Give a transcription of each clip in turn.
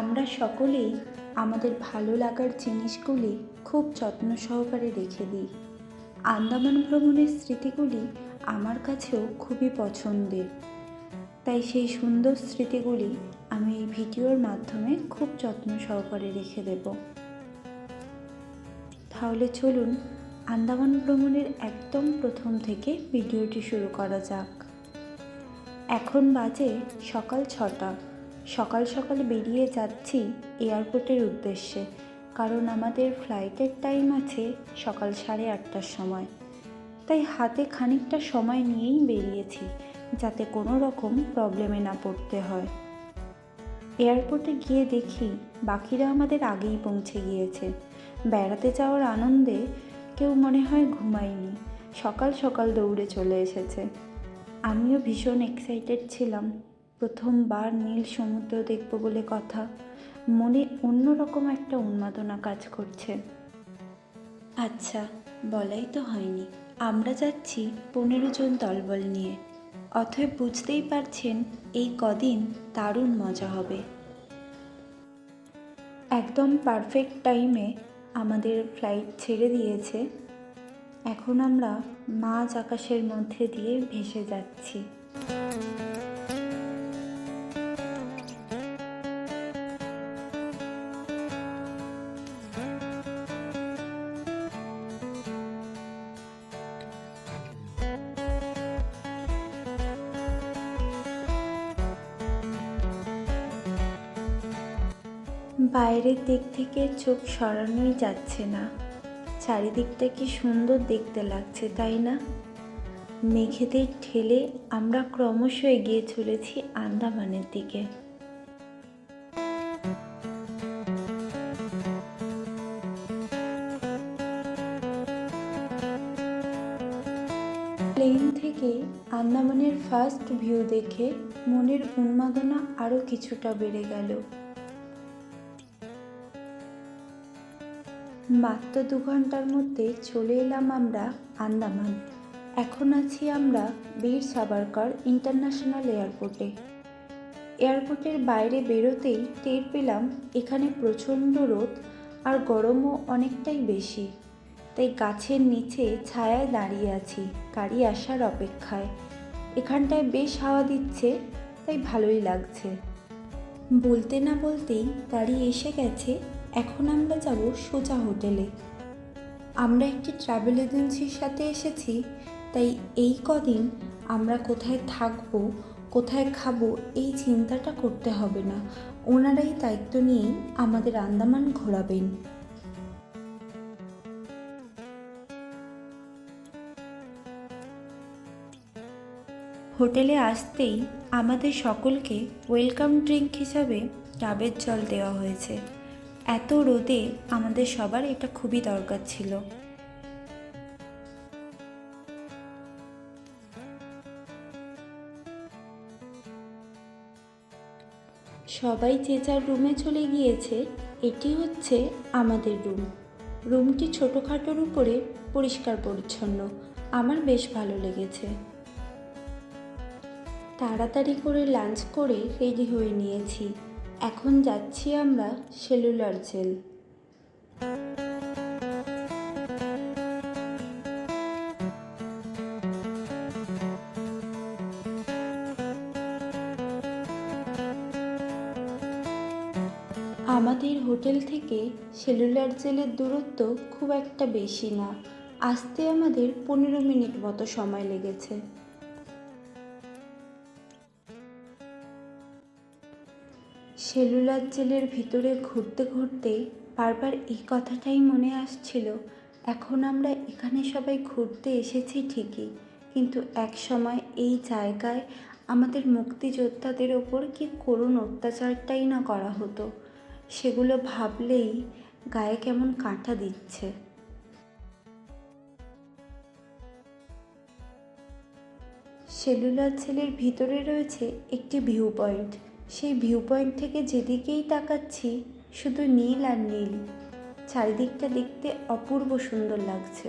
আমরা সকলেই আমাদের ভালো লাগার জিনিসগুলি খুব যত্ন সহকারে রেখে দিই। আন্দামান ভ্রমণের স্মৃতিগুলি আমার কাছেও খুবই পছন্দের। তাই সেই সুন্দর স্মৃতিগুলি আমি এই ভিডিওর মাধ্যমে খুব যত্ন সহকারে রেখে দেব। তাহলে চলুন আন্দামান ভ্রমণের একদম প্রথম থেকে ভিডিওটি শুরু করা যাক। এখন বাজে সকাল ছটা। সকাল সকাল বেরিয়ে যাচ্ছি এয়ারপোর্টের উদ্দেশ্যে, কারণ আমাদের ফ্লাইটের টাইম আছে সকাল সাড়ে আটটার সময়। তাই হাতে খানিকটা সময় নিয়েই বেরিয়েছি, যাতে কোনো রকম প্রবলেমে না পড়তে হয়। এয়ারপোর্টে গিয়ে দেখি বাকিরা আমাদের আগেই পৌঁছে গিয়েছে। বেড়াতে যাওয়ার আনন্দে কেউ মনে হয় ঘুমায়নি, সকাল সকাল দৌড়ে চলে এসেছে। আমিও ভীষণ এক্সাইটেড ছিলাম। প্রথমবার নীল সমুদ্র দেখব বলে কথা। মনে অন্যরকম একটা উন্মাদনা কাজ করছে। আচ্ছা বলাই তো হয়নি। আমরা যাচ্ছি পনেরো জন দলবল নিয়ে। অথব বুঝতেই পারছেন এই কদিন দারুণ মজা হবে। একদম পারফেক্ট টাইমে আমাদের ফ্লাইট ছেড়ে দিয়েছে। এখন আমরা মাঝ আকাশের মধ্যে দিয়ে ভেসে যাচ্ছি। বাইরের দিক থেকে চোখ সরানোই যাচ্ছে না। চারিদিকটা কি সুন্দর দেখতে লাগছে, তাই না? মেঘেদের ঠেলে আমরা ক্রমশ এগিয়ে চলেছি আন্দামানের দিকে। প্লেন থেকে আন্দামানের ফার্স্ট ভিউ দেখে মনের উন্মাদনা আরও কিছুটা বেড়ে গেল। মাত্র দু ঘণ্টার মধ্যে চলে এলাম আমরা আন্দামান। এখন আছি আমরা বীর সাভারকর ইন্টারন্যাশনাল এয়ারপোর্টে। এয়ারপোর্টের বাইরে বেরোতেই টের পেলাম এখানে প্রচণ্ড রোদ আর গরমও অনেকটাই বেশি। তাই গাছের নিচে ছায়ায় দাঁড়িয়ে আছি, গাড়ি আসার অপেক্ষায়। এখানটায় বেশ হাওয়া দিচ্ছে, তাই ভালোই লাগছে। বলতে না বলতেই গাড়ি এসে গেছে এখন আমরা যাব সোজা হোটেলে। আমরা একটি ট্রাভেল এজেন্সির সাথে এসেছি, তাই এই কদিন আমরা কোথায় থাকব, কোথায় খাব, এই চিন্তাটা করতে হবে না। ওনারাই দায়িত্ব নিয়েই আমাদের আন্দামান ঘোরাবেন। হোটেলে আসতেই আমাদের সকলকে ওয়েলকাম ড্রিঙ্ক হিসাবে ডাবের জল দেওয়া হয়েছে। এত রোদে আমাদের সবার এটা খুবই দরকার ছিল। সবাই যে যার রুমে চলে গিয়েছে, এটি হচ্ছে আমাদের রুম। রুমটি ছোটোখাটোর উপরে পরিষ্কার পরিচ্ছন্ন। আমার বেশ ভালো লেগেছে। তাড়াতাড়ি করে লাঞ্চ করে রেডি হয়ে নিয়েছি। এখন যাচ্ছি আমরা সেলুলার জেল। আমাদের হোটেল থেকে সেলুলার জেলের দূরত্ব খুব একটা বেশি না। আসতে আমাদের পনেরো মিনিট মতো সময় লেগেছে। সেলুলার জেলের ভিতরে ঘুরতে ঘুরতে বারবার এই কথাটাই মনে আসছিল, এখন আমরা এখানে সবাই ঘুরতে এসেছি ঠিকই, কিন্তু এক সময় এই জায়গায় আমাদের মুক্তিযোদ্ধাদের ওপর কি করুণ অত্যাচারটাই না করা হতো? সেগুলো ভাবলেই গায়ে কেমন কাঁটা দিচ্ছে। সেলুলার জেলের ভিতরে রয়েছে একটি ভিউ পয়েন্ট। সেই ভিউ পয়েন্ট থেকে যেদিকেই তাকাচ্ছি, শুধু নীল আর নীল। চারিদিকটা দেখতে অপূর্ব সুন্দর লাগছে।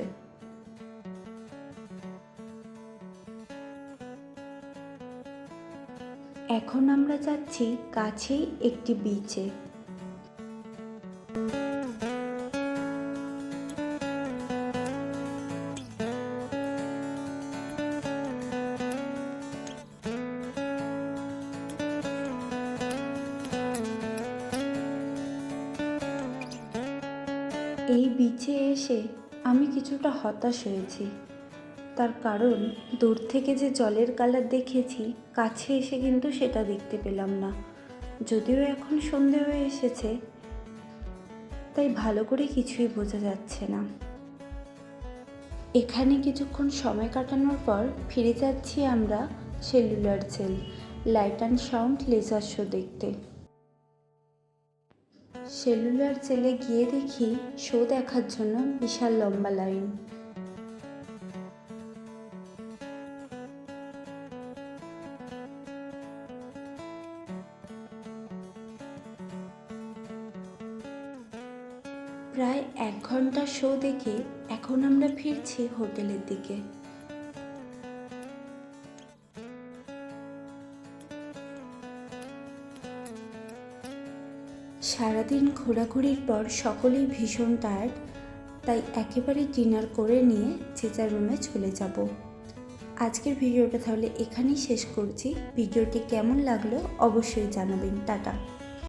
এখন আমরা যাচ্ছি কাছেই একটি বিচে এই বিচে এসে আমি কিছুটা হতাশ হয়েছি। তার কারণ, দূর থেকে যে জলের কালার দেখেছি, কাছে এসে কিন্তু সেটা দেখতে পেলাম না। যদিও এখন সন্ধে হয়ে এসেছে, তাই ভালো করে কিছুই বোঝা যাচ্ছে না। এখানে কিছুক্ষণ সময় কাটানোর পর ফিরে যাচ্ছি আমরা cellular jail light and sound laser show দেখতে। সেলুলার জেলে গিয়ে দেখি শো দেখার জন্য বিশাল লম্বা লাইন। প্রায় এক ঘণ্টা শো দেখে এখন আমরা ফিরছি হোটেলের দিকে। সারাদিন ঘোরাঘুরির পর সকলেই ভীষণ টায়ার্ড তাই একেবারে ডিনার করে নিয়ে যে যার রুমে চলে যাব। আজকের ভিডিওটা তাহলে এখানেই শেষ করছি। ভিডিওটি কেমন লাগল অবশ্যই জানাবেন। টাটা।